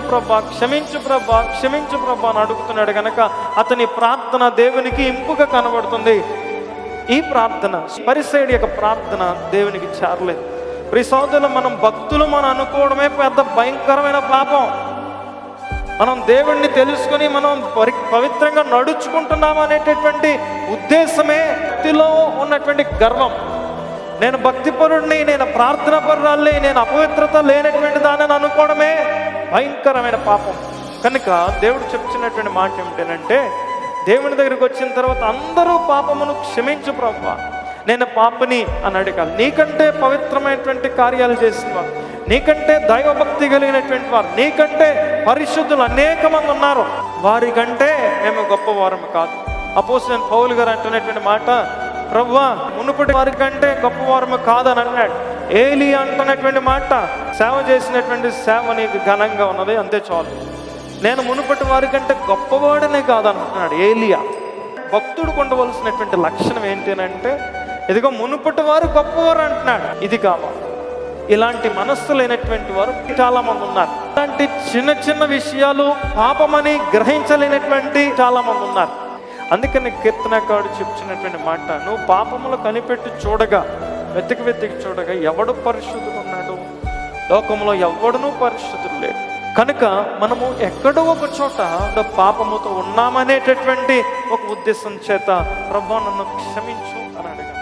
ప్రభా క్షమించు ప్రభా క్షమించు ప్రభా అని అడుగుతున్నాడు కనుక అతని ప్రార్థన దేవునికి ఇంపుగా కనబడుతుంది. ఈ ప్రార్థన పరిసైడ్ యొక్క ప్రార్థన దేవునికి చేరలేదు. ప్రిసోదరులు మనం భక్తులు మనం అనుకోవడమే పెద్ద భయంకరమైన పాపం. మనం దేవుణ్ణి తెలుసుకొని మనం పరి పవిత్రంగా నడుచుకుంటున్నాం అనేటటువంటి ఉద్దేశమే భక్తిలో ఉన్నటువంటి గర్వం. నేను భక్తిపరుడిని నేను ప్రార్థన పరురాల్ని నేను అపవిత్రత లేనటువంటి దానిని అనుకోవడమే భయంకరమైన పాపం. కనుక దేవుడు చెప్తున్నటువంటి మాట ఏమిటంటే దేవుని దగ్గరికి వచ్చిన తర్వాత అందరూ పాపమును క్షమించు ప్రభు నేను పాపని అని అడగాలి నీకంటే పవిత్రమైనటువంటి కార్యాలు చేసిన వారు నీకంటే దైవభక్తి కలిగినటువంటి వారు నీకంటే పరిశుద్ధులు అనేక మంది ఉన్నారు. వారికంటే మేము గొప్పవారము కాదు. అపోజిట్ పౌలు గారు అంటున్నటువంటి మాట ప్రవ్వా మునుపటి వారి కంటే గొప్పవారము కాదని అన్నాడు ఏలి అంటున్నటువంటి మాట సేవ చేసినటువంటి సేవ నీకు ఘనంగా ఉన్నది అంతే చాలు. నేను మునుపటి వారి కంటే గొప్పవాడనే కాదనుకుంటున్నాడు ఏలియా. భక్తుడు ఉండవలసినటువంటి లక్షణం ఏంటి ఇదిగో మునుపటి వారు గొప్పవారు అంటున్నాడు ఇది కావాలి ఇలాంటి మనస్సు లేనటువంటి వారు చాలా మంది ఉన్నారు. ఇలాంటి చిన్న చిన్న విషయాలు పాపమని గ్రహించలేనటువంటి చాలా మంది ఉన్నారు. అందుకని కీర్తనకాడు చెప్తున్నటువంటి మాట నువ్వు పాపములు కనిపెట్టి చూడగా వెతికి వెతికి చూడగా ఎవడు పరిశుద్ధుడు ఉన్నాడు? లోకంలో ఎవడునూ పరిశుద్ధుడు లేడు. కనుక మనము ఎక్కడో ఒక చోట పాపముతో ఉన్నామనేటటువంటి ఒక ఉద్దేశం చేత ప్రభా నన్ను క్షమించు అని అడిగాను